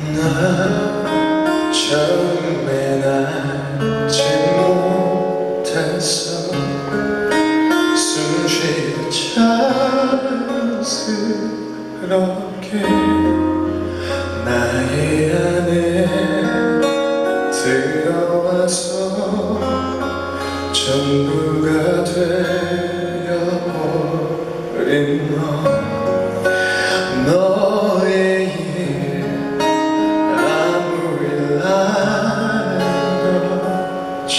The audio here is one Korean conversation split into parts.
난 처음엔 알지 못했어. 숨쉬기 자연스럽게 나의 안에 들어와서 전부가 되어버린 너.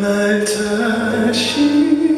날 다시